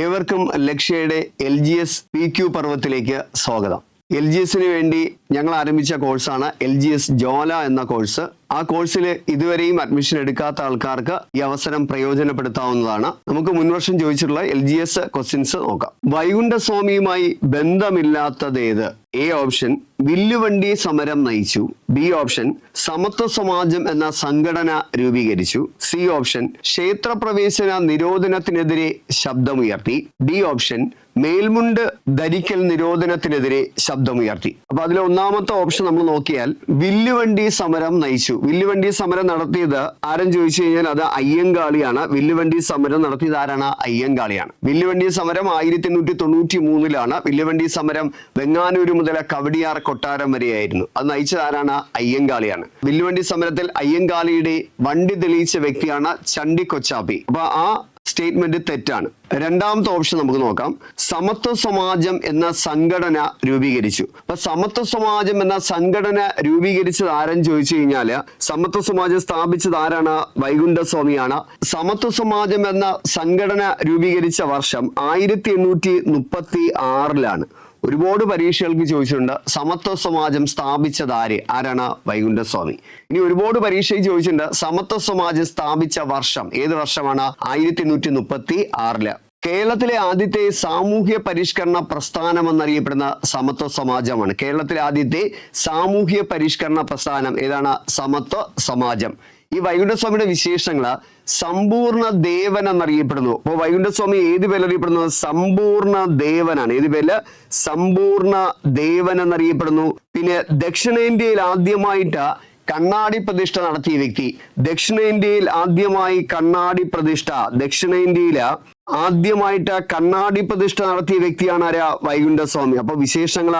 ഏവർക്കും ലക്ഷ്യയുടെ L G S P Q പർവത്തിലേക്ക് സ്വാഗതം. L G എസിന് വേണ്ടി ഞങ്ങൾ ആരംഭിച്ച കോഴ്സാണ് എൽ ജി എസ് ജോല എന്ന കോഴ്സ് ആ കോഴ്സിൽ ഇതുവരെയും അഡ്മിഷൻ എടുക്കാത്ത ആൾക്കാർക്ക് ഈ അവസരം പ്രയോജനപ്പെടുത്താവുന്നതാണ്. നമുക്ക് മുൻവർഷം ചോദിച്ചിട്ടുള്ള എൽ ജി എസ് ക്വസ്റ്റ്യൻസ് നോക്കാം. വൈകുണ്ഠസ്വാമിയുമായി ബന്ധമില്ലാത്തതേത് എ ഓപ്ഷൻ വില്ലുവണ്ടി സമരം നയിച്ചു. ബി ഓപ്ഷൻ സമത്വ സമാജം എന്ന സംഘടന രൂപീകരിച്ചു. സി ഓപ്ഷൻ ക്ഷേത്രപ്രവേശന നിരോധനത്തിനെതിരെ ശബ്ദമുയർത്തി. ഡി ഓപ്ഷൻ മേൽമുണ്ട് ധരിക്കൽ നിരോധനത്തിനെതിരെ ശബ്ദമുയർത്തി. അപ്പൊ അതിലെ ഒന്നാമത്തെ ഓപ്ഷൻ നമ്മൾ നോക്കിയാൽ വില്ലുവണ്ടി സമരം നയിച്ചു. വില്ലുവണ്ടി സമരം നടത്തിയത് ആരും ചോദിച്ചു കഴിഞ്ഞാൽ അത് അയ്യങ്കാളിയാണ്. വില്ലുവണ്ടി സമരം നടത്തിയത് ആരാണ്? അയ്യങ്കാളിയാണ്. വില്ലുവണ്ടി സമരം ആയിരത്തി എണ്ണൂറ്റി തൊണ്ണൂറ്റി മൂന്നിലാണ് വില്ലുവണ്ടി സമരം വെങ്ങാനൂര് മുതൽ കവടിയാർ കൊട്ടാരം വരെയായിരുന്നു. അത് നയിച്ചത് ആരാണ്? അയ്യങ്കാളിയാണ്. വില്ലുവണ്ടി സമരത്തിൽ അയ്യങ്കാളിയുടെ വണ്ടി തെളിയിച്ച വ്യക്തിയാണ് ചണ്ടി കൊച്ചാപ്പി അപ്പൊ ആ സ്റ്റേറ്റ്മെന്റ് തെറ്റാണ്. രണ്ടാമത്തെ ഓപ്ഷൻ നമുക്ക് നോക്കാം. സമത്വ സമാജം എന്ന സംഘടന രൂപീകരിച്ചു. അപ്പൊ സമത്വ സമാജം എന്ന സംഘടന രൂപീകരിച്ചത് ആരെന്ന് ചോദിച്ചു കഴിഞ്ഞാൽ സമത്വ സമാജം സ്ഥാപിച്ചത് ആരാണ്? വൈകുണ്ഠസ്വാമിയാണ്. സമത്വ സമാജം എന്ന സംഘടന രൂപീകരിച്ച വർഷം ആയിരത്തി എണ്ണൂറ്റി മുപ്പത്തി ആറിലാണ്. ഒരുപാട് പരീക്ഷകൾക്ക് ചോദിച്ചിട്ടുണ്ട് സമത്വ സമാജം സ്ഥാപിച്ചത് ആര് ആരാണ് വൈകുണ്ഠസ്വാമി? ഇനി ഒരുപാട് പരീക്ഷയിൽ ചോദിച്ചിട്ടുണ്ട് സമത്വ സമാജം സ്ഥാപിച്ച വർഷം ഏത് വർഷമാണ്? ആയിരത്തി നൂറ്റി മുപ്പത്തി ആറിൽ കേരളത്തിലെ ആദ്യത്തെ സാമൂഹ്യ പരിഷ്കരണ പ്രസ്ഥാനം എന്നറിയപ്പെടുന്ന സമത്വ സമാജമാണ് കേരളത്തിലെ ആദ്യത്തെ സാമൂഹ്യ പരിഷ്കരണ പ്രസ്ഥാനം ഏതാണ്? സമത്വ സമാജം ഈ വൈകുണ്ഠസ്വാമിയുടെ വിശേഷങ്ങൾ സമ്പൂർണ ദേവൻ എന്നറിയപ്പെടുന്നു. അപ്പോൾ വൈകുണ്ഠസ്വാമി ഏത് പേരിൽ അറിയപ്പെടുന്നു? സമ്പൂർണ ദേവനാണ്. ഏത് പേര് സമ്പൂർണ ദേവൻ എന്നറിയപ്പെടുന്നു. പിന്നെ ദക്ഷിണേന്ത്യയിൽ ആദ്യമായിട്ട് കണ്ണാടി പ്രതിഷ്ഠ നടത്തിയ വ്യക്തി. ദക്ഷിണേന്ത്യയിൽ ആദ്യമായി കണ്ണാടി പ്രതിഷ്ഠ. ദക്ഷിണേന്ത്യയിൽ ആദ്യമായിട്ട് കണ്ണാടി പ്രതിഷ്ഠ നടത്തിയ വ്യക്തിയാണ് ആരാ? വൈകുണ്ഠസ്വാമി. അപ്പൊ വിശേഷങ്ങൾ.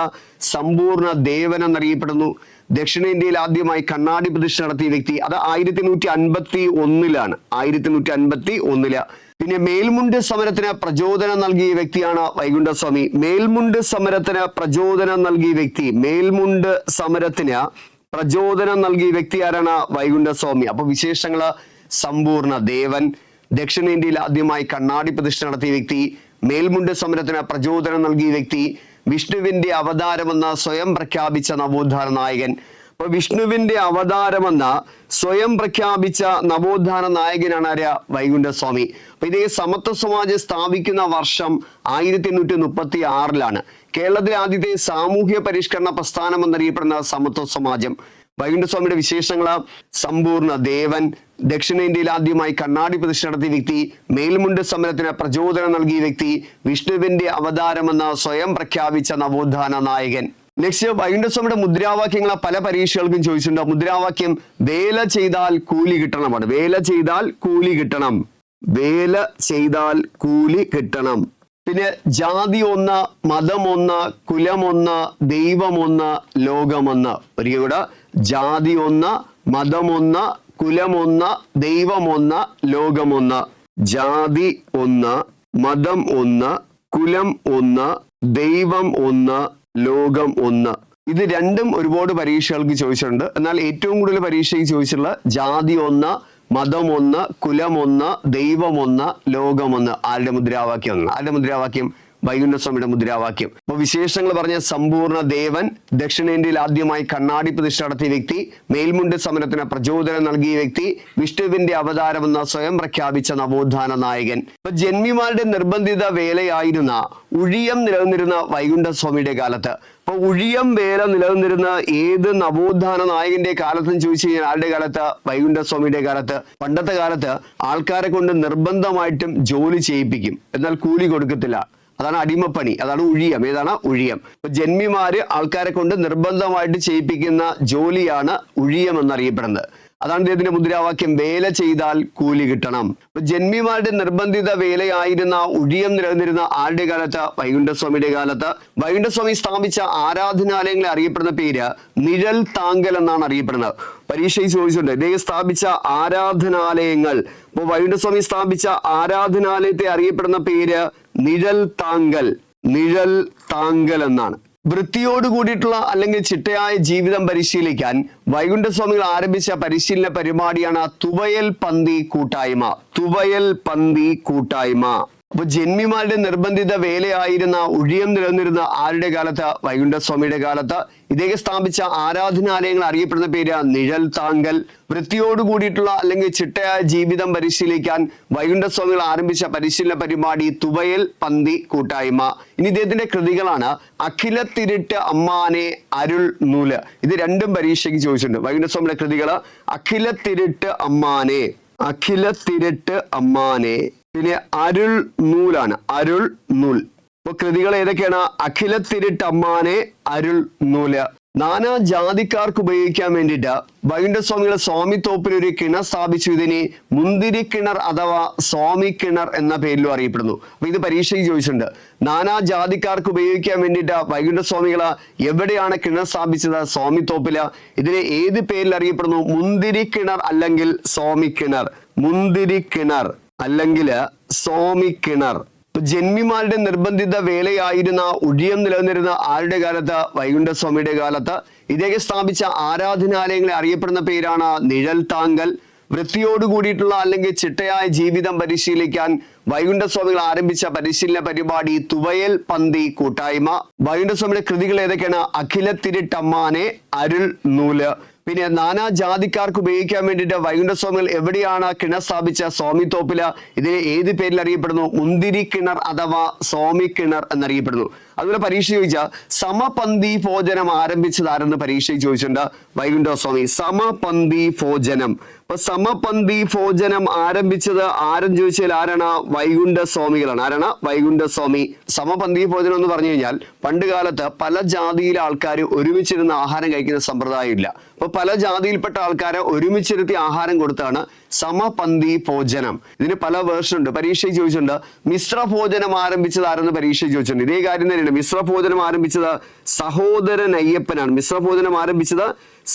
സമ്പൂർണ ദേവൻ എന്നറിയപ്പെടുന്നു. ദക്ഷിണേന്ത്യയിൽ ആദ്യമായി കണ്ണാടി പ്രതിഷ്ഠ നടത്തിയ വ്യക്തി അത് ആയിരത്തി നൂറ്റി അൻപത്തി ഒന്നിലാണ് ആയിരത്തി നൂറ്റി അൻപത്തി ഒന്നിൽ പിന്നെ മേൽമുണ്ട് സമരത്തിന് പ്രചോദനം നൽകിയ വ്യക്തിയാണ് വൈകുണ്ഠസ്വാമി. മേൽമുണ്ട് സമരത്തിന് പ്രചോദനം നൽകിയ വ്യക്തി. മേൽമുണ്ട് സമരത്തിന് പ്രചോദനം നൽകിയ വ്യക്തി ആരാണ്? വൈകുണ്ഠസ്വാമി. അപ്പൊ വിശേഷങ്ങൾ സമ്പൂർണ ദേവൻ. ദക്ഷിണേന്ത്യയിൽ ആദ്യമായി കണ്ണാടി പ്രതിഷ്ഠ നടത്തിയ വ്യക്തി. മേൽമുണ്ട് സമരത്തിന് പ്രചോദനം നൽകിയ വ്യക്തി. വിഷ്ണുവിന്റെ അവതാരമെന്ന സ്വയം പ്രഖ്യാപിച്ച നവോത്ഥാന നായകൻ. അപ്പൊ വിഷ്ണുവിന്റെ അവതാരമെന്ന സ്വയം പ്രഖ്യാപിച്ച നവോത്ഥാന നായകനാണ് ആര്യ വൈകുണ്ഠസ്വാമി. അപ്പൊ ഇതേ സമത്വ സമാജം സ്ഥാപിക്കുന്ന വർഷം ആയിരത്തി എണ്ണൂറ്റി മുപ്പത്തി ആറിലാണ് കേരളത്തിലെ ആദ്യത്തെ സാമൂഹ്യ പരിഷ്കരണ പ്രസ്ഥാനം എന്നറിയപ്പെടുന്ന സമത്വ സമാജം. വൈകുണ്ഠസ്വാമിയുടെ വിശേഷങ്ങളാ. സമ്പൂർണ ദേവൻ ദക്ഷിണേന്ത്യയിൽ ആദ്യമായി കണ്ണാടി പ്രതിഷ്ഠ നടത്തിയ വ്യക്തി മേൽമുണ്ട് സമരത്തിന് പ്രചോദനം നൽകിയ വ്യക്തി വിഷ്ണുവിന്റെ അവതാരമെന്ന് സ്വയം പ്രഖ്യാപിച്ച നവോത്ഥാന നായകൻ. നെക്സ്റ്റ് വൈകുണ്ഠസ്വാമിയുടെ മുദ്രാവാക്യങ്ങൾ പല പരീക്ഷകൾക്കും ചോദിച്ചിട്ടുണ്ട്. മുദ്രാവാക്യം വേല ചെയ്താൽ കൂലി കിട്ടണമാണ്. വേല ചെയ്താൽ കൂലി കിട്ടണം. വേല ചെയ്താൽ കൂലി കിട്ടണം. പിന്നെ ജാതി ഒന്ന് മതമൊന്ന് കുലമൊന്ന് ദൈവമൊന്ന് ലോകമൊന്ന് ഒരിക്കൽ കൂടെ ജാതി ഒന്ന് മതമൊന്ന് കുലമൊന്ന് ദൈവമൊന്ന് ലോകമൊന്ന് ജാതി ഒന്ന് മതം ഒന്ന് കുലം ഒന്ന് ദൈവം ഒന്ന് ലോകം ഒന്ന്. ഇത് രണ്ടും ഒരുപാട് പരീക്ഷകൾക്ക് ചോദിച്ചിട്ടുണ്ട്. എന്നാൽ ഏറ്റവും കൂടുതൽ പരീക്ഷയ്ക്ക് ചോദിച്ചിട്ടുള്ള ജാതി ഒന്ന് മതമൊന്ന് കുലമൊന്ന് ദൈവമൊന്ന് ലോകമൊന്ന് ആരുടെ മുദ്രാവാക്യം ഒന്ന് ആരുടെ മുദ്രാവാക്യം? വൈകുണ്ഠസ്വാമിയുടെ മുദ്രാവാക്യം. അപ്പൊ വിശേഷങ്ങൾ പറഞ്ഞ സമ്പൂർണ ദേവൻ ദക്ഷിണേന്ത്യയിൽ ആദ്യമായി കണ്ണാടി പ്രതിഷ്ഠ നടത്തിയ വ്യക്തി മേൽമുണ്ട് സമരത്തിന് പ്രചോദനം നൽകിയ വ്യക്തി വിഷ്ണുവിന്റെ അവതാരമെന്ന സ്വയം പ്രഖ്യാപിച്ച നവോത്ഥാന നായകൻ. ഇപ്പൊ ജന്മിമാരുടെ നിർബന്ധിത വേലയായിരുന്ന ഉഴിയം നിലനിന്നിരുന്ന വൈകുണ്ഠസ്വാമിയുടെ കാലത്ത്. അപ്പൊ ഉഴിയം വേല നിലനിന്നിരുന്ന ഏത് നവോത്ഥാന നായകന്റെ കാലത്തും ചോദിച്ചു കഴിഞ്ഞാൽ ആളുടെ കാലത്ത്? വൈകുണ്ഠസ്വാമിയുടെ കാലത്ത്. പണ്ടത്തെ കാലത്ത് ആൾക്കാരെ കൊണ്ട് നിർബന്ധമായിട്ടും ജോലി ചെയ്യിപ്പിക്കും. എന്നാൽ കൂലി കൊടുക്കത്തില്ല. അതാണ് അടിമപ്പണി അതാണ് ഉഴിയം. ഏതാണ്? ഉഴിയം. ഇപ്പൊ ജന്മിമാര് ആൾക്കാരെ കൊണ്ട് നിർബന്ധമായിട്ട് ചെയ്യിപ്പിക്കുന്ന ജോലിയാണ് ഉഴിയം എന്നറിയപ്പെടുന്നത്. അതാണ് ഇദ്ദേഹത്തിന്റെ മുദ്രാവാക്യം വേല ചെയ്താൽ കൂലി കിട്ടണം. അപ്പൊ ജന്മിമാരുടെ നിർബന്ധിത വേലയായിരുന്ന ഉഴിയം നിലനിന്നിരുന്ന ആരുടെ കാലത്ത്? വൈകുണ്ഠസ്വാമിയുടെ കാലത്ത്. വൈകുണ്ഠസ്വാമി സ്ഥാപിച്ച ആരാധനാലയങ്ങളെ അറിയപ്പെടുന്ന പേര് നിഴൽ താങ്കൽ എന്നാണ് അറിയപ്പെടുന്നത്. പരീക്ഷയിൽ ചോദിച്ചിട്ടുണ്ട്. ഇദ്ദേഹം സ്ഥാപിച്ച ആരാധനാലയങ്ങൾ. ഇപ്പൊ വൈകുണ്ഠസ്വാമി സ്ഥാപിച്ച ആരാധനാലയത്തെ അറിയപ്പെടുന്ന പേര് നിഴൽ താങ്കൽ നിഴൽ താങ്കൽ എന്നാണ്. വൃത്തിയോട് കൂടിയിട്ടുള്ള അല്ലെങ്കിൽ ചിട്ടയായ ജീവിതം പരിശീലിക്കാൻ വൈകുണ്ഠസ്വാമികൾ ആരംഭിച്ച പരിശീലന പരിപാടിയാണ് തുവയൽ പന്തി കൂട്ടായ്മ. തുവയൽ പന്തി കൂട്ടായ്മ. അപ്പൊ ജന്മിമാരുടെ നിർബന്ധിത വേലയായിരുന്ന ഉഴിയം നിലനിന്നിരുന്ന ആരുടെ കാലത്ത്? വൈകുണ്ഠസ്വാമിയുടെ കാലത്ത്. ഇദ്ദേഹം സ്ഥാപിച്ച ആരാധനാലയങ്ങൾ അറിയപ്പെടുന്ന പേര് നിഴൽ താങ്കൽ. വൃത്തിയോട് കൂടിയിട്ടുള്ള അല്ലെങ്കിൽ ചിട്ടയായ ജീവിതം പരിശീലിക്കാൻ വൈകുണ്ഠസ്വാമികൾ ആരംഭിച്ച പരിശീലന പരിപാടി തുവയൽ പന്തി കൂട്ടായ്മ. ഇനി ഇദ്ദേഹത്തിന്റെ കൃതികളാണ് അഖില തിരുട്ട് അമ്മാനെ അരുൾ നൂൽ. ഇത് രണ്ടും പരീക്ഷയ്ക്ക് ചോദിച്ചിട്ടുണ്ട്. വൈകുണ്ഠസ്വാമിയുടെ അഖില തിരുട്ട് അമ്മാനെ അഖില തിരുട്ട് അമ്മാനെ. പിന്നെ അരുൾ നൂലാണ്. അരുൾ നൂൽ. അപ്പൊ കൃതികൾ ഏതൊക്കെയാണ്? അഖില തിരുട്ടമ്മാനെ അരുൾ നൂല. നാനാ ജാതിക്കാർക്ക് ഉപയോഗിക്കാൻ വേണ്ടിയിട്ട് സ്വാമി തോപ്പിൽ ഒരു കിണർ സ്ഥാപിച്ചു. ഇതിനെ മുന്തിരി കിണർ അഥവാ സ്വാമി കിണർ എന്ന പേരിലും അറിയപ്പെടുന്നു. അപ്പൊ ഇത് പരീക്ഷയ്ക്ക് ചോദിച്ചിട്ടുണ്ട്. നാനാ ജാതിക്കാർക്ക് ഉപയോഗിക്കാൻ വേണ്ടിയിട്ട് വൈകുണ്ഠസ്വാമികൾ എവിടെയാണ് കിണർ സ്ഥാപിച്ചത്? സ്വാമി തോപ്പിൽ. ഇതിനെ ഏത് പേരിൽ അറിയപ്പെടുന്നു? മുന്തിരി കിണർ അല്ലെങ്കിൽ സ്വാമി കിണർ. മുന്തിരി കിണർ. അല്ലെങ്കിൽ സോമി കിണർ. ജന്മിമാരുടെ നിർബന്ധിത വേലയായിരുന്ന ഒഴിയം നിലനിന്നിരുന്ന ആരുടെ കാലത്ത്? വൈകുണ്ഠസ്വാമിയുടെ കാലത്ത്. ഇദ്ദേഹം സ്ഥാപിച്ച ആരാധനാലയങ്ങളെ അറിയപ്പെടുന്ന പേരാണ് നിഴൽ താങ്കൽ. വൃത്തിയോട് കൂടിയിട്ടുള്ള അല്ലെങ്കിൽ ചിട്ടയായ ജീവിതം പരിശീലിക്കാൻ വൈകുണ്ഠസ്വാമികൾ ആരംഭിച്ച പരിശീലന പരിപാടി തുവയൽ പന്തി കൂട്ടായ്മ. വൈകുണ്ഠസ്വാമിയുടെ കൃതികൾ ഏതൊക്കെയാണ്? അഖിലത്തിരിട്ടമ്മാനെ അരുൾ നൂൽ. പിന്നെ നാനാ ജാതിക്കാർക്ക് ഉപയോഗിക്കാൻ വേണ്ടിയിട്ട് വൈകുണ്ഠസ്വാമികൾ എവിടെയാണ് കിണർ സ്ഥാപിച്ച സ്വാമി തോപ്പില? ഇതിനെ ഏത് പേരിൽ അറിയപ്പെടുന്നു? മുന്തിരി കിണർ അഥവാ സ്വാമി കിണർ എന്നറിയപ്പെടുന്നു. അതുപോലെ പരീക്ഷ ചോദിച്ചാൽ സമപന്തി ഭോജനം ആരംഭിച്ചതാരെന്ന് പരീക്ഷയിൽ ചോദിച്ചിട്ടുണ്ട് വൈകുണ്ഠ സ്വാമി. സമപന്തി ഭോജനം. അപ്പൊ സമപന്തി ഭോജനം ആരംഭിച്ചത് ആരും ചോദിച്ചാൽ ആരാണ്? വൈകുണ്ഠ സ്വാമികളാണ്. ആരാണ്? വൈകുണ്ഠസ്വാമി സമപന്തി ഭോജനം എന്ന് പറഞ്ഞു കഴിഞ്ഞാൽ പണ്ട് കാലത്ത് പല ജാതിയിലെ ആൾക്കാർ ഒരുമിച്ചിരുന്ന് ആഹാരം കഴിക്കുന്ന സമ്പ്രദായം ഇല്ല അപ്പൊ പല ജാതിയിൽപ്പെട്ട ആൾക്കാരെ ഒരുമിച്ചിരുത്തി ആഹാരം കൊടുത്താണ് സമപന്തി ഭോജനം. ഇതിന് പല വേർഷൻ ഉണ്ട്. പരീക്ഷയിൽ ചോദിച്ചിട്ടുണ്ട് മിശ്ര ഭോജനം ആരംഭിച്ചത് ആരെന്ന് പരീക്ഷയ്ക്ക് ചോദിച്ചിട്ടുണ്ട്. ഇതേ കാര്യം തന്നെയാണ്. മിശ്ര ഭോജനം ആരംഭിച്ചത് സഹോദരൻ അയ്യപ്പനാണ്. മിശ്ര ഭോജനം ആരംഭിച്ചത്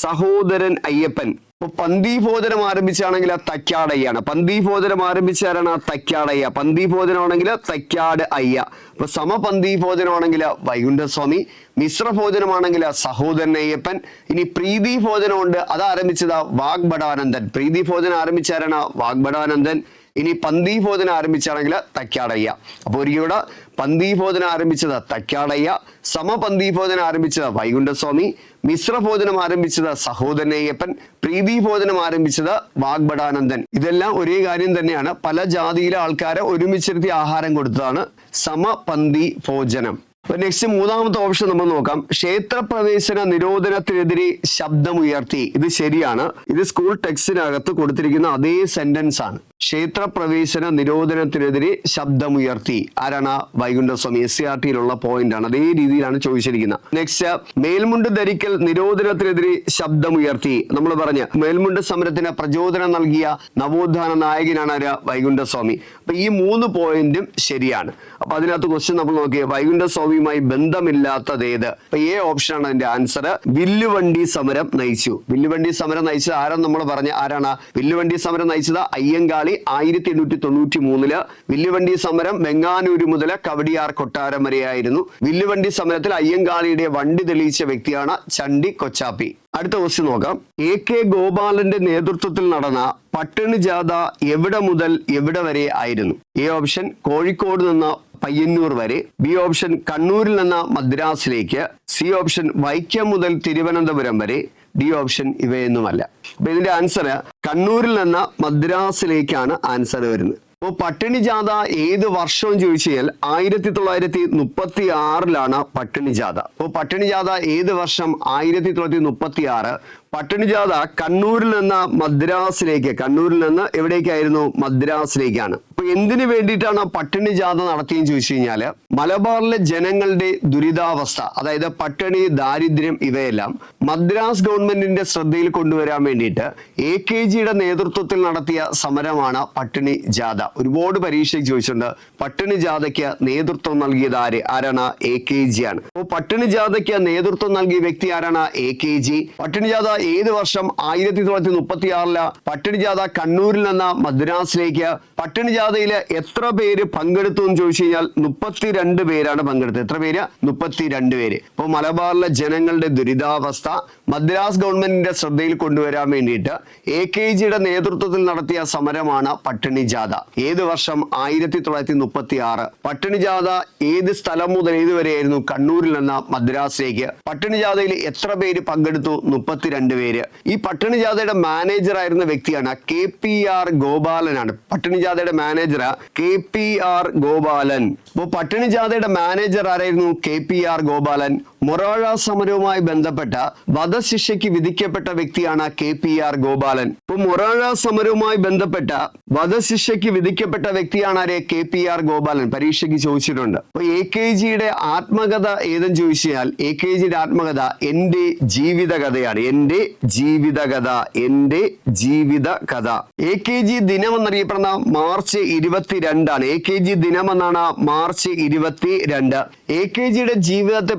സഹോദരൻ അയ്യപ്പൻ. ഇപ്പൊ പന്തി ഭോജനം ആരംഭിച്ചാണെങ്കിൽ തക്കാടയ്യാണ്. പന്തി ഭോജനം ആരംഭിച്ചാരാണ് തക്കാടയ്യ. പന്തി ഭോജനമാണെങ്കിൽ തക്കാട് അയ്യ. അപ്പൊ സമപന്തി ഭോജനമാണെങ്കിൽ വൈകുണ്ഠസ്വാമി. മിശ്ര ഭോജനമാണെങ്കിൽ സഹോദരൻ അയ്യപ്പൻ ഇനി പ്രീതി ഭോജനമുണ്ട് അത് ആരംഭിച്ചത് വാഗ്ഭടാനന്ദൻ. പ്രീതി ഭോജനം ആരംഭിച്ചാരാണ് വാഗ്ഭടാനന്ദൻ. ഇനി പന്തി ഭോജനം ആരംഭിച്ചാണെങ്കിൽ തക്കാടയ്യ. അപ്പോൾ ഒരിക്കലൂടെ പന്തി ഭോജനം ആരംഭിച്ചത് തക്കാടയ്യ സമപന്തീഭോജനം ആരംഭിച്ചത് വൈകുണ്ഠസ്വാമി മിശ്രഭോജനം ആരംഭിച്ചത് സഹോദരനയ്യപ്പൻ പ്രീതിഭോജനം ആരംഭിച്ചത് വാഗ്ഭടാനന്ദൻ. ഇതെല്ലാം ഒരേ കാര്യം തന്നെയാണ്. പല ജാതിയിലെ ആൾക്കാരെ ഒരുമിച്ചിരുത്തി ആഹാരം കൊടുത്തതാണ് സമപന്തി ഭോജനം നെക്സ്റ്റ് മൂന്നാമത്തെ ഓപ്ഷൻ നമ്മൾ നോക്കാം. ക്ഷേത്രപ്രവേശന നിരോധനത്തിനെതിരെ ശബ്ദമുയർത്തി. ഇത് ശരിയാണ്. ഇത് സ്കൂൾ ടെക്സ്റ്റിനകത്ത് കൊടുത്തിരിക്കുന്ന അതേ സെന്റൻസ് ആണ്. ക്ഷേത്രപ്രവേശന നിരോധനത്തിനെതിരെ ശബ്ദമുയർത്തി. ആരാണ്? വൈകുണ്ഠസ്വാമി. എസ് സി ആർ ടിയിലുള്ള പോയിന്റ് ആണ്. അതേ രീതിയിലാണ് ചോദിച്ചിരിക്കുന്നത്. നെക്സ്റ്റ് മേൽമുണ്ട് ധരിക്കൽ നിരോധനത്തിനെതിരെ ശബ്ദമുയർത്തി. നമ്മൾ പറഞ്ഞ മേൽമുണ്ട് സമരത്തിന് പ്രചോദനം നൽകിയ നവോത്ഥാന നായകനാണ് ആര്? വൈകുണ്ഠസ്വാമി. അപ്പൊ ഈ മൂന്ന് പോയിന്റും ശരിയാണ്. അപ്പൊ അതിനകത്ത് ക്വസ്റ്റ്യൻ നമ്മൾ നോക്കിയ. വൈകുണ്ഠസ്വാമിയുമായി ബന്ധമില്ലാത്തത് ഏത്? അപ്പൊ ഏ ആണ് അതിന്റെ ആൻസർ വില്ലുവണ്ടി സമരം നയിച്ചു. വില്ലുവണ്ടി സമരം നയിച്ചത് ആരാണ് നമ്മൾ പറഞ്ഞ ആരാണ്? വില്ലുവണ്ടി സമരം നയിച്ചത് അയ്യങ്കാളി ആയിരത്തി എണ്ണൂറ്റി തൊണ്ണൂറ്റി മൂന്നിൽ വില്ലുവണ്ടി സമരം വെങ്ങാനൂര് മുതൽ കവടിയാർ കൊട്ടാരം വരെയായിരുന്നു. വില്ലുവണ്ടി സമരത്തിൽ അയ്യങ്കാളിയുടെ വണ്ടി തെളിയിച്ച വ്യക്തിയാണ് ചണ്ടി കൊച്ചാപ്പി. അടുത്ത ക്വസ്റ്റ്യൻ നോക്കാം. എ കെ ഗോപാലന്റെ നേതൃത്വത്തിൽ നടന്ന പട്ടിണി ജാഥ എവിടെ മുതൽ എവിടെ വരെ ആയിരുന്നു? എ ഓപ്ഷൻ കോഴിക്കോട് നിന്ന് പയ്യന്നൂർ വരെ ബി ഓപ്ഷൻ കണ്ണൂരിൽ നിന്ന് മദ്രാസിലേക്ക് സി ഓപ്ഷൻ വൈക്കം മുതൽ തിരുവനന്തപുരം വരെ ഡി ഓപ്ഷൻ ഇവയൊന്നുമല്ല. അപ്പൊ ഇതിന്റെ ആൻസർ കണ്ണൂരിൽ നിന്ന് മദ്രാസിലേക്കാണ് ആൻസർ വരുന്നത്. അപ്പോൾ പട്ടിണി ജാഥ ഏത് വർഷവും ചോദിച്ചു കഴിഞ്ഞാൽ ആയിരത്തി തൊള്ളായിരത്തി മുപ്പത്തി ആറിലാണ് പട്ടിണി ജാഥ. അപ്പോൾ പട്ടിണി ജാഥ ഏത് വർഷം ആയിരത്തി തൊള്ളായിരത്തി മുപ്പത്തി ആറ് പട്ടിണി ജാഥ കണ്ണൂരിൽ നിന്ന് മദ്രാസിലേക്ക്. കണ്ണൂരിൽ നിന്ന് എവിടേക്കായിരുന്നു മദ്രാസിലേക്കാണ്. അപ്പൊ എന്തിനു വേണ്ടിയിട്ടാണ് പട്ടിണി ജാഥ നടത്തിയെന്ന് ചോദിച്ചു കഴിഞ്ഞാൽ മലബാറിലെ ജനങ്ങളുടെ ദുരിതാവസ്ഥ അതായത് പട്ടിണി ദാരിദ്ര്യം ഇവയെല്ലാം മദ്രാസ് ഗവൺമെന്റിന്റെ ശ്രദ്ധയിൽ കൊണ്ടുവരാൻ വേണ്ടിയിട്ട് എ കെ ജിയുടെ നേതൃത്വത്തിൽ നടത്തിയ സമരമാണ് പട്ടിണി ജാഥ ഒരുപാട് പരീക്ഷയ്ക്ക് ചോദിച്ചിട്ടുണ്ട് പട്ടിണി ജാഥയ്ക്ക് നേതൃത്വം നൽകിയത് ആര്? ആരാണ്? എ കെ ജി ആണ്. അപ്പോൾ പട്ടിണി ജാഥയ്ക്ക് നേതൃത്വം നൽകിയ വ്യക്തി ആരാണ്? A K G. പട്ടിണി ജാഥ ഏത് വർഷം ആയിരത്തി തൊള്ളായിരത്തി മുപ്പത്തി ആറിൽ പട്ടിണിജാഥ കണ്ണൂരിൽ നിന്ന് മദ്രാസിലേക്ക് പട്ടിണിജാഥയിൽ എത്ര പേര് പങ്കെടുത്തു എന്ന് ചോദിച്ചു കഴിഞ്ഞാൽ മുപ്പത്തിരണ്ട് പേരാണ് പങ്കെടുത്തത്. എത്ര പേര്? മുപ്പത്തിരണ്ട് പേര്. ഇപ്പോൾ മലബാറിലെ ജനങ്ങളുടെ ദുരിതാവസ്ഥ മദ്രാസ് ഗവൺമെന്റിന്റെ ശ്രദ്ധയിൽ കൊണ്ടുവരാൻ വേണ്ടിയിട്ട് എ കെ ജിയുടെ നേതൃത്വത്തിൽ നടത്തിയ സമരമാണ് പട്ടിണിജാഥ ഏത് വർഷം ആയിരത്തി തൊള്ളായിരത്തി മുപ്പത്തി ആറ് പട്ടിണിജാഥ ഏത് സ്ഥലം മുതൽ ഏതുവരെയായിരുന്നു കണ്ണൂരിൽ നിന്ന് മദ്രാസിലേക്ക്? പട്ടിണിജാഥയിൽ എത്ര പേര് പങ്കെടുത്തു? മുപ്പത്തിരണ്ട് പേര്. ഈ പട്ടിണി ജാഥയുടെ മാനേജർ ആയിരുന്ന വ്യക്തിയാണ് കെ പി ആർ ഗോപാലനാണ്. പട്ടിണി ജാഥയുടെ manager K P R Gopalan. അപ്പോൾ പട്ടിണി ജാഥയുടെ മാനേജർ ആരായിരുന്നു? K P R Gopalan. Morazha സമരവുമായി ബന്ധപ്പെട്ട വധശിക്ഷയ്ക്ക് വിധിക്കപ്പെട്ട വ്യക്തിയാണ് കെ പി ആർ ഗോപാലൻ. ഇപ്പൊ മൊറാഴ സമരവുമായി ബന്ധപ്പെട്ട വധശിക്ഷയ്ക്ക് വിധിക്കപ്പെട്ട വ്യക്തിയാണ് ആരെ? K P R Gopalan. പരീക്ഷയ്ക്ക് ചോദിച്ചിട്ടുണ്ട്. അപ്പോൾ എ കെ ജിയുടെ ആത്മകഥ ഏതെന്ന് ചോദിച്ചാൽ എ കെ ജിയുടെ ആത്മകഥ എന്റെ ജീവിതകഥയാണ്. എന്റെ ജീവിത കഥ എന്റെ ജീവിത കഥ എ കെ ജി ദിനം എന്നറിയപ്പെടുന്ന മാർച്ച് ഇരുപത്തിരണ്ടാണ്. എ കെ ജി ദിനം എന്നാണ് മാർച്ച് ഇരുപത്തി രണ്ട് എ കെ ജിയുടെ ജീവിതത്തെ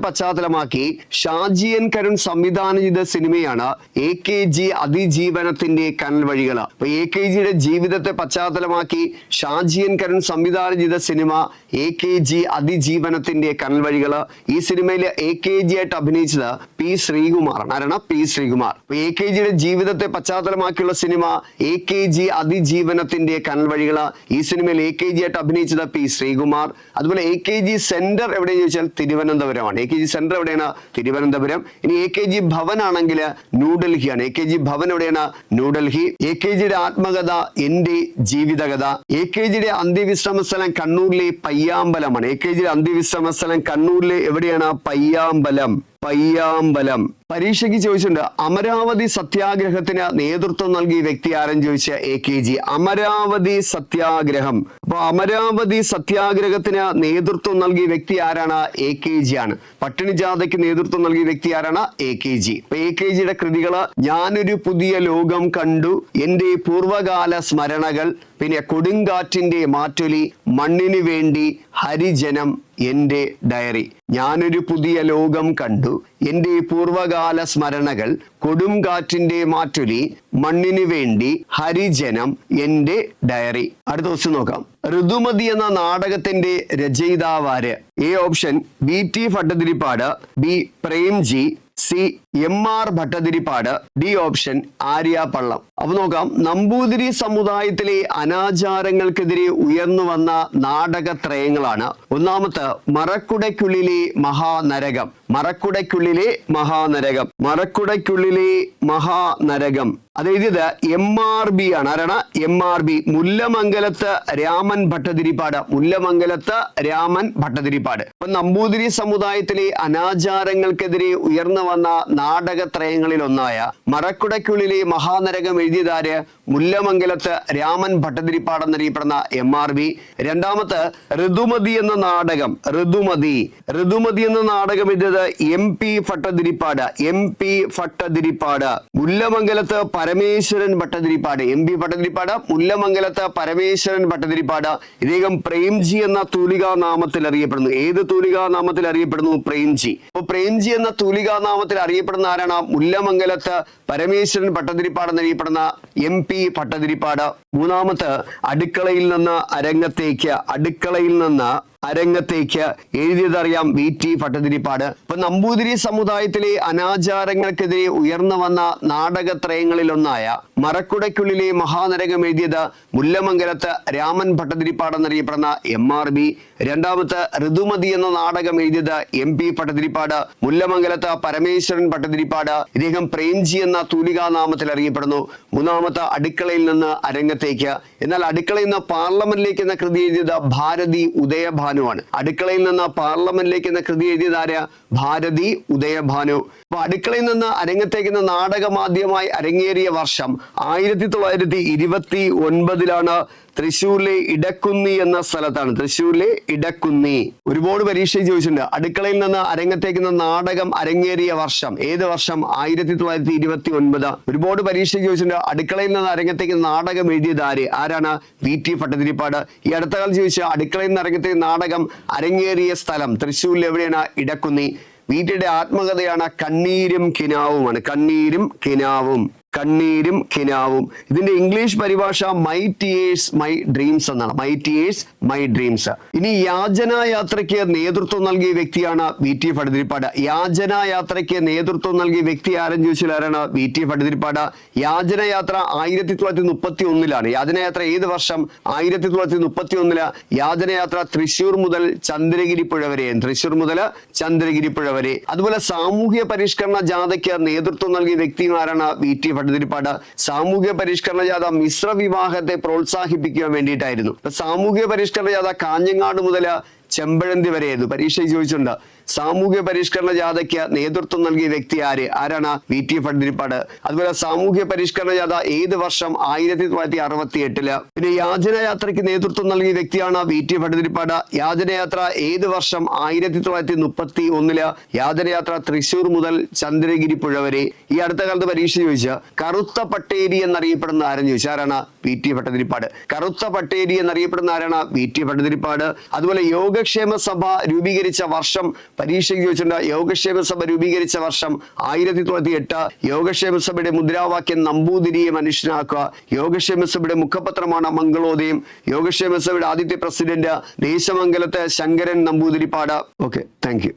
പശ്ചാത്തലമാക്കി ഷാജിയൻ കരുൺ സംവിധാനം ചെയ്ത സിനിമയാണ് എ കെ ജി അതിജീവനത്തിന്റെ കനൽ വഴികൾ അപ്പൊ എ കെ ജിയുടെ ജീവിതത്തെ പശ്ചാത്തലമാക്കി ഷാജിയൻ കരുൺ സംവിധാനം ചെയ്ത സിനിമ എ കെ ജി അതിജീവനത്തിന്റെ കനൽ വഴികൾ ഈ സിനിമയിൽ എ കെ ജി ആയിട്ട് അഭിനയിച്ചത് പി ശ്രീകുമാറാണ് ആരാണ്? പി ശ്രീകുമാർ. അപ്പൊ എ കെ ജിയുടെ ജീവിതത്തെ പശ്ചാത്തലമാക്കിയുള്ള സിനിമ എ കെ ജി അതിജീവനത്തിന്റെ കനൽ വഴികൾ ഈ സിനിമയിൽ എ കെ ജി ആയിട്ട് അഭിനയിച്ചത് പി ശ്രീകുമാർ. അതുപോലെ എ കെ ജി സെന്റർ എവിടെയെന്ന് ചോദിച്ചാൽ തിരുവനന്തപുരമാണ്. എ കെ ജി സെന്റർ എവിടെയാണ്? തിരുവനന്തപുരം. ഇനി എ കെ ജി ഭവൻ ആണെങ്കിൽ ന്യൂഡൽഹിയാണ്. എ കെ ജി ഭവൻ എവിടെയാണ്? ന്യൂഡൽഹി. എ കെ ജിയുടെ ആത്മകഥ എന്റെ ജീവിതകഥ. എ കെ ജിയുടെ അന്ത്യവിശ്രമ സ്ഥലം കണ്ണൂരിലെ പയ്യാമ്പലമാണ്. എ കെ ജിയുടെ അന്ത്യവിശ്രമ സ്ഥലം കണ്ണൂരിലെ എവിടെയാണ്? പയ്യാമ്പലം. പയ്യാമ്പലം. പരീക്ഷയ്ക്ക് ചോദിച്ചിട്ടുണ്ട് അമരാവതി സത്യാഗ്രഹത്തിന് നേതൃത്വം നൽകി വ്യക്തി ആരെന്ന് ചോദിച്ച എ കെ ജി. അമരാവതി സത്യാഗ്രഹം. അപ്പൊ അമരാവതി സത്യാഗ്രഹത്തിന് നേതൃത്വം നൽകിയ വ്യക്തി ആരാണ്? എ കെ ജി ആണ്. പട്ടിണി ജാഥയ്ക്ക് നേതൃത്വം നൽകിയ വ്യക്തി ആരാണ്? A K G. അപ്പൊ എ കെ ജിയുടെ കൃതികൾ ഞാനൊരു പുതിയ ലോകം കണ്ടു എന്റെ പൂർവകാല സ്മരണകൾ പിന്നെ കൊടുങ്കാറ്റിന്റെ മാറ്റൊലി മണ്ണിനു വേണ്ടി ഹരിജനം എന്റെ ഡയറി. ഞാനൊരു പുതിയ ലോകം കണ്ടു. എന്റെ പൂർവകാല സ്മരണകൾ കൊടുങ്കാറ്റിന്റെ മാറ്റൊലി മണ്ണിനു വേണ്ടി ഹരിജനം എന്റെ ഡയറി. അടുത്ത ദിവസം നോക്കാം. ഋതുമതി എന്ന നാടകത്തിന്റെ രചയിതാവാര് A option B T Bhattathiripad B Premji C M R Bhattathiripad D option Arya Pallam. അപ്പൊ നോക്കാം നമ്പൂതിരി സമുദായത്തിലെ അനാചാരങ്ങൾക്കെതിരെ ഉയർന്നു വന്ന നാടകത്രയങ്ങളാണ്. ഒന്നാമത്തെ മറക്കുടയ്ക്കുള്ളിലെ മഹാനരകം. മറക്കുടയ്ക്കുള്ളിലെ മഹാനരകം. മറക്കുടയ്ക്കുള്ളിലെ മഹാനരകം. അത് എഴുതിയത് എം ആർ ബി ആണ്. ആരാണ്? M R B Mullamangalath Raman Bhattathiripad. Mullamangalath Raman Bhattathiripad. അപ്പൊ നമ്പൂതിരി സമുദായത്തിലെ അനാചാരങ്ങൾക്കെതിരെ ഉയർന്നു വന്ന നാടകത്രയങ്ങളിൽ ഒന്നായ മറക്കുടയ്ക്കുള്ളിലെ മഹാനരകം എഴുതിയതാര് മുല്ലമംഗലത്ത് രാമൻ ഭട്ടതിരിപ്പാട് എന്നറിയപ്പെടുന്ന എം ആർ ബി രണ്ടാമത്തെ ഋതുമതി എന്ന നാടകം ഋതുമതി. ഋതുമതി എന്ന നാടകം എഴുതിയത് M P Bhattathiripad M P Bhattathiripad. Mullamangalath Parameswaran Bhattathiripad M P Bhattathiripad. Mullamangalath Parameswaran Bhattathiripad. ഇദ്ദേഹം പ്രേംജി എന്ന തൂലികാ നാമത്തിൽ അറിയപ്പെടുന്നു. ഏത് തൂലികാ നാമത്തിൽ അറിയപ്പെടുന്നു? പ്രേംജി. അപ്പൊ പ്രേംജി എന്ന തൂലികാ നാമത്തിൽ അറിയപ്പെടുന്ന ആരാണ്? മുല്ലമംഗലത്ത് പരമേശ്വരൻ പട്ടതിരിപ്പാട് എന്നറിയപ്പെടുന്ന എം പി പട്ടതിരിപ്പാട് മൂന്നാമത്തെ അടുക്കളയിൽ നിന്ന് അരങ്ങത്തേക്ക് അടുക്കളയിൽ നിന്ന് അരങ്ങത്തേക്ക് എഴുതിയതറിയാം വി ടി ഭട്ടതിരിപ്പാട്. ഇപ്പൊ നമ്പൂതിരി സമുദായത്തിലെ അനാചാരങ്ങൾക്കെതിരെ ഉയർന്നു വന്ന നാടകത്രയങ്ങളിലൊന്നായ മറക്കുടയ്ക്കുള്ളിലെ മഹാനരകം എഴുതിയത് മുല്ലമംഗലത്ത് രാമൻ ഭട്ടതിരിപ്പാട് എന്നറിയപ്പെടുന്ന എം ആർ ബി. രണ്ടാമത്തെ ഋതുമതി എന്ന നാടകം എഴുതിയത് എം പി ഭട്ടതിരിപ്പാട്. മുല്ലമംഗലത്ത് പരമേശ്വരൻ ഭട്ടതിരിപ്പാട്. ഇദ്ദേഹം പ്രേംജി എന്ന തൂലികാ നാമത്തിൽ അറിയപ്പെടുന്നു. മൂന്നാമത്തെ അടുക്കളയിൽ നിന്ന് അരങ്ങത്തേക്ക് എന്നാൽ അടുക്കളയിൽ നിന്ന് പാർലമെന്റിലേക്ക് എന്ന കൃതി എഴുതിയത് ഭാരതി ഉദയഭാനുവാണ് അടുക്കളയിൽ നിന്ന് പാർലമെന്റിലേക്ക് എന്ന കൃതി എഴുതിയത് ആരാ? ഭാരതി ഉദയഭാനു. അപ്പൊ അടുക്കളയിൽ നിന്ന് അരങ്ങത്തേക്ക് എന്ന നാടകമാദ്യമായി അരങ്ങേറിയ വർഷം ആയിരത്തി തൊള്ളായിരത്തി ഇരുപത്തി ഒൻപതിലാണ് തൃശ്ശൂരിലെ ഇടക്കുന്നി എന്ന സ്ഥലത്താണ്. തൃശ്ശൂരിലെ ഇടക്കുന്നി. ഒരുപാട് പരീക്ഷ ചോദിച്ചിട്ടുണ്ട്. അടുക്കളയിൽ നിന്ന് അരങ്ങത്തേക്ക് നാടകം അരങ്ങേറിയ വർഷം. ഏത് വർഷം? ആയിരത്തി തൊള്ളായിരത്തി ഇരുപത്തി ഒൻപത് ഒരുപാട് പരീക്ഷ ചോദിച്ചിട്ടുണ്ട്. അടുക്കളയിൽ നിന്ന് അരങ്ങത്തേക്ക് നാടകം എഴുതിയത് ആര്? ആരാണ്? വി. ടി. ഭട്ടതിരിപ്പാട് ഈ അടുത്ത കാലം ചോദിച്ച അടുക്കളയിൽ നിന്ന് അരങ്ങത്തേക്ക് നാടകം അരങ്ങേറിയ സ്ഥലം തൃശ്ശൂരിൽ എവിടെയാണ്? ഇടക്കുന്നി. വീട്ടിയുടെ ടിയുടെ ആത്മകഥയാണ് കണ്ണീരും കിനാവുമാണ്. കണ്ണീരും കിനാവും. കണ്ണീരും കിനാവും. ഇതിന്റെ ഇംഗ്ലീഷ് പരിഭാഷ മൈ ടിയേഴ്സ് മൈ ഡ്രീംസ് എന്നാണ്. മൈ ടിയേഴ്സ് മൈ ഡ്രീംസ് ഇനി യാചനാ യാത്രയ്ക്ക് നേതൃത്വം നൽകിയ വ്യക്തിയാണ് വി ടി ഭടതിരിപ്പാട് യാചനാ യാത്രയ്ക്ക് നേതൃത്വം നൽകിയ വ്യക്തി ആരെന്ന് ചോദിച്ചാൽ ആരാണ്? വി ടി ഭടതിരിപ്പാട് യാചന യാത്ര ആയിരത്തി തൊള്ളായിരത്തി മുപ്പത്തി ഒന്നിലാണ് യാചനയാത്ര ഏത് വർഷം? ആയിരത്തി തൊള്ളായിരത്തി മുപ്പത്തി ഒന്നിൽ യാചനയാത്ര തൃശൂർ മുതൽ ചന്ദ്രഗിരി പുഴ വരെ. തൃശൂർ മുതൽ ചന്ദ്രഗിരി പുഴ വരെ. അതുപോലെ സാമൂഹ്യ പരിഷ്കരണ ജാഥയ്ക്ക് നേതൃത്വം നൽകിയ വ്യക്തിമാരാണ് വി ടി ഭട്ടതിരിപ്പാട് സാമൂഹ്യ പരിഷ്കരണ ജാഥ മിശ്ര വിവാഹത്തെ പ്രോത്സാഹിപ്പിക്കുവാൻ വേണ്ടിയിട്ടായിരുന്നു. സാമൂഹ്യ പരിഷ്കരണ ജാഥ കാഞ്ഞങ്ങാട് മുതൽ ചെമ്പഴന്തി വരെയായിരുന്നു. പരീക്ഷയിൽ ചോദിച്ചിട്ടുണ്ട്. സാമൂഹ്യ പരിഷ്കരണ ജാഥയ്ക്ക് നേതൃത്വം നൽകിയ വ്യക്തി ആര്? ആരാണ് വി ടി ഭട്ടതിരിപ്പാട് അതുപോലെ സാമൂഹ്യ പരിഷ്കരണ ജാഥ ഏത് വർഷം? ആയിരത്തി തൊള്ളായിരത്തി അറുപത്തി എട്ടിൽ പിന്നെ യാചനയാത്രയ്ക്ക് നേതൃത്വം നൽകിയ വ്യക്തിയാണ് വി ടി ഭട്ടതിരിപ്പാട് യാചനയാത്ര ഏത് വർഷം? ആയിരത്തി തൊള്ളായിരത്തി മുപ്പത്തി ഒന്നിൽ യാചനയാത്ര തൃശൂർ മുതൽ ചന്ദ്രഗിരി പുഴ വരെ. ഈ അടുത്ത കാലത്ത് പരീക്ഷ ചോദിച്ച കറുത്ത പട്ടേരി എന്നറിയപ്പെടുന്ന ആരെന്ന് ചോദിച്ചാൽ ആരാണ് വി ടി ഭട്ടതിരിപ്പാട് കറുത്ത പട്ടേരി എന്നറിയപ്പെടുന്ന ആരാണ് വി ടി ഭട്ടതിരിപ്പാട് അതുപോലെ യോഗക്ഷേമ സഭ രൂപീകരിച്ച വർഷം പരീക്ഷയ്ക്ക് ചോദിച്ചിട്ടുണ്ട് യോഗക്ഷേമ സഭ രൂപീകരിച്ച വർഷം ആയിരത്തി തൊള്ളായിരത്തി എട്ട് യോഗക്ഷേമ സഭയുടെ മുദ്രാവാക്യം നമ്പൂതിരിയെ മനുഷ്യനാക്കുക. യോഗക്ഷേമ സഭയുടെ മുഖപത്രമാണ് മംഗളോദയം. യോഗക്ഷേമ സഭയുടെ ആദ്യത്തെ പ്രസിഡന്റ് ദേശമംഗലത്തെ ശങ്കരൻ നമ്പൂതിരിപ്പാട്. Okay thank